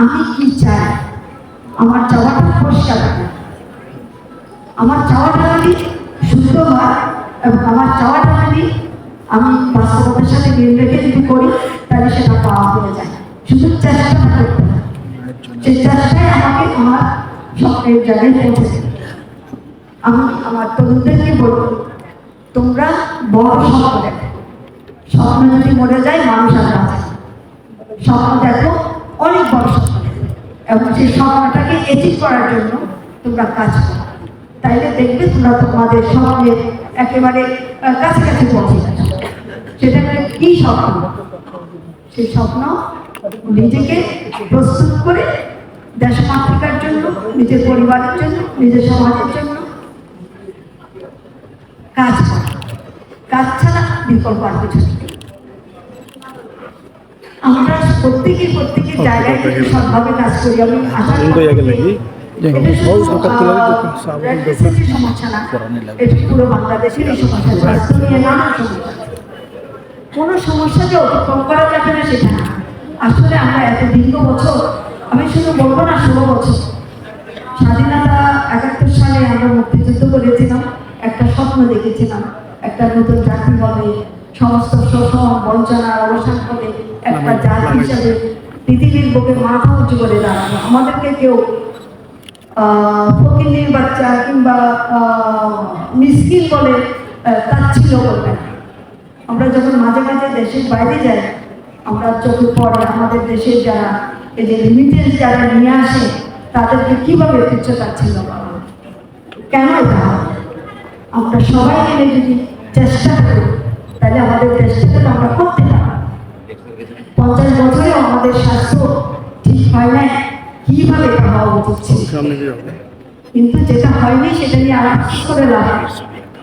আমি কি চাই? আমার চাওয়াটা পরিষ্কার। আমার চাওয়াটা যদি শুদ্ধ হয় এবং আমার চাওয়াটা যদি আমি বাস্তবতার সাথে মিল রেখে যদি করি, তাহলে সেটা পাওয়া হয়ে যায়। শুধু চেষ্টাটা করতে সেই চেষ্টাই আমাকে আমার স্বপ্নের জায়গায় পৌঁছে আমি আমার তরুণদেরকে বলব, তোমরা বড় স্বপ্ন দেখো। স্বপ্ন যদি মরে যায়, মানুষ আর স্বপ্ন দেখো এবং সেই এচিভ করার জন্য তোমরা কাজ করো। তাইলে দেখবে তোমরা তোমাদের একেবারে পৌঁছে সেটা কি স্বপ্ন? সেই স্বপ্ন নিজেকে প্রস্তুত করে দেশ মাতৃকার জন্য, নিজের পরিবারের জন্য, নিজের সমাজের জন্য কাজ করা। কাজ ছাড়া বিকল্প আর কিছু। আমরা প্রত্যেকে প্রত্যেকের জায়গায় থেকে কাজ করি। আমি আশা করি কোনো সমস্যা যে অতিক্রম করা যাবে না। সেটা আসলে আমরা এত দীর্ঘ বছর আমি শুধু বলব না ষোলো বছর। স্বাধীনতা একাত্তর সালে আমরা মুক্তিযুদ্ধ করেছিলাম একটা স্বপ্ন দেখেছিলাম একটা নতুন জাতি হবে সমস্ত শোষণ বঞ্চনার অবসান হবে। একটা জাতি হিসাবে পৃথিবীর বুকে মাথা উঁচু করে দাঁড়ানো। আমাদেরকে কেউ আহ, বাচ্চা কিংবা আহ, মিসকিন বলে আহ, তাচ্ছিল্য করবে আমরা যখন মাঝে মাঝে দেশের বাইরে যাই আমরা চোখে পড়ে আমাদের দেশের যারা এই যে রিমিটেন্স যারা নিয়ে আসে তাদেরকে কীভাবে তুচ্ছ তাচ্ছিল্য করা কেন এটা আমরা সবাই মিলে যদি চেষ্টা করি তাহলে আমাদের দেশটাকে তো আমরা করতে পঞ্চাশ বছরেও আমাদের স্বাস্থ্য ঠিক হয় না কীভাবে হওয়া উচিত niyo. কিন্তু যেটা হয়নি সেটা নিয়ে আর করে লাভ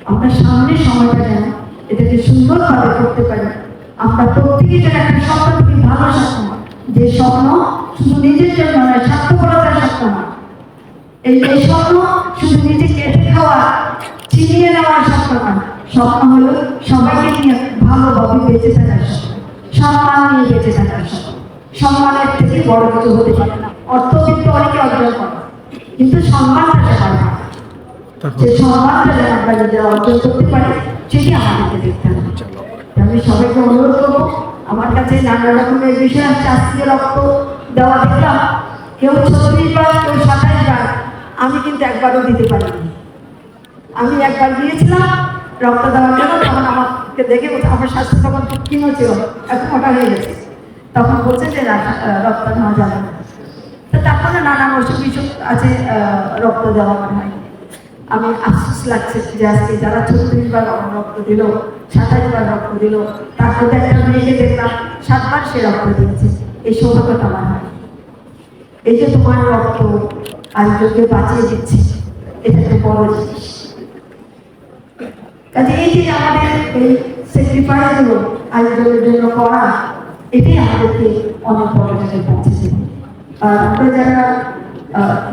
আমরা সামনের সময়টা যেন এটাকে সুন্দরভাবে করতে পারি। আমরা প্রত্যেকে যেন একটা স্বপ্ন থেকে ভালো স্বপ্ন। যে স্বপ্ন শুধু নিজের জন্য নয় স্বার্থপরতার স্বপ্ন। নয় এই এই স্বপ্ন শুধু নিজে কেটে খাওয়া ছিনিয়ে নেওয়ার স্বপ্ন নয় স্বপ্ন হলো সবাইকে নিয়ে ভালোভাবে বেঁচে থাকার স্বপ্ন। সম্মান নিয়ে বেঁচে থাকার সম্মানের থেকে বড় কিছু হতে পারে না। অর্থ কিন্তু অনেকে অর্জন করে। কিন্তু সম্মানটা হয় না যে সম্মানটা যেন আমরা নিজেরা অর্জন করতে পারি সেটি আমাদেরকে দেখতে হবে। আমি সবাইকে অনুরোধ করব আমার কাছে নানা রকমের বিষয় আছে আজকে রক্ত দেওয়া দেখলাম। কেউ ছত্রিশ বার কেউ সাতাইশ বার। আমি কিন্তু একবারও দিতে পারিনি। আমি একবার দিয়েছিলাম রক্ত দেওয়ার জন্য তখন আমাকে দেখে আমার স্বাস্থ্য তখন ক্ষীণ ছিল, এখন মোটা হয়ে গেছে। তখন বলছে যে রক্ত নেওয়া যাবে তো তারপরে নানান অসুখ বিসুখ আছে রক্ত দেওয়া মনে হয়। আমি আফসোস লাগছে যে আজকে যারা ছত্রিশ বার আমার রক্ত দিল, সাতাশ বার রক্ত দিল তারপরে একটা মেয়েকে দেখলাম, সাতবার সে রক্ত দিয়েছে। এই সৌভাগ্যটা আমার হয়। এই যে তোমার রক্ত আর আরেকজনকে বাঁচিয়ে দিচ্ছে, এটা একটা বড় জিনিস। কাজে এই যে আমাদের এই স্যাক্রিফাইসগুলো আরেকজনের জন্য করা এটাই আমাদেরকে অনেক বড় জায়গায় পৌঁছে আর আমরা যারা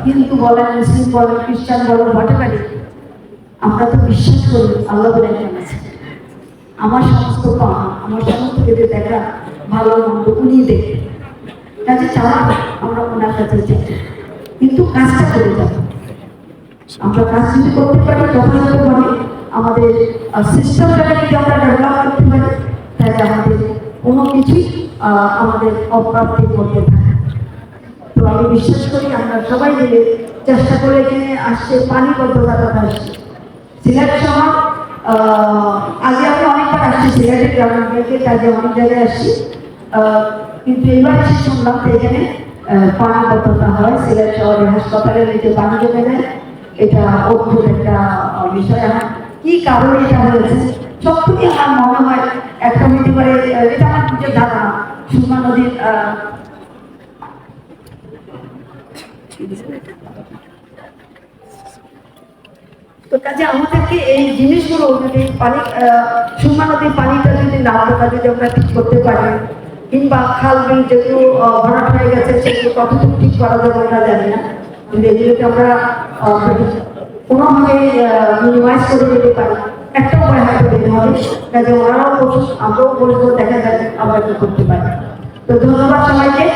হিন্দু বলেন, মুসলিম বলেন, খ্রিস্টান বলেন হোয়াটেভারি আমরা তো বিশ্বাস করি, আল্লাহ বলে আছে। আমার সমস্ত পাওয়া আমার সমস্ত কিছু দেখা, ভালো মন্দ উনি দেখে। কাজে চাওয়া আমরা ওনার কাছে চাই কিন্তু কাজটা করে যাব। আমরা কাজ যদি করতে পারি যথাযথভাবে আমাদের সিস্টেমটাকে যদি আমরা ডেভেলপ করতে পারি তাহলে আমাদের কোনো কিছুই আমাদের অপ্রাপ্তির মধ্যে থাকে তো আমি বিশ্বাস করি আমরা সবাই মিলে চেষ্টা করে এখানে আসছে পানি বদ্ধতাটা আসছে। সিলেট শহর আগে আমি অনেকবার আসছি সিলেটের গ্রামের থেকে কাজে অনেক জায়গায় আসছি। কিন্তু এবার এসে শুনলাম যে এখানে আহ, পানি বদ্ধতা হয়। সিলেট শহরে হাসপাতালের নিচে পানি জমে যায় এটা অদ্ভুত একটা বিষয়। এখন কি কারণে এটা হয়েছে? সবথেকে আমার মনে হয় একটা হতে পারে এটা আমার নিজের ধারণা। সুরমা নদীর তো কাজে আমাদেরকে এই জিনিসগুলো যদি পানি সুরমা নদীর পানিটা যদি নামটা যদি আমরা ঠিক করতে পারি, কিংবা খাল, বিল যেগুলো ভরাট হয়ে গেছে, সেগুলো কতটুকু ঠিক করা যাবে জানি না। কিন্তু এগুলোকে আমরা কোনোভাবে মিনিমাইজ করে দিতে পারি একটা উপায় হাতে দিতে হবে কাজে ওনারাও বসুন আমরাও বসবো দেখা যাবে আমরা কি করতে পারি। তো ধন্যবাদ সবাইকে।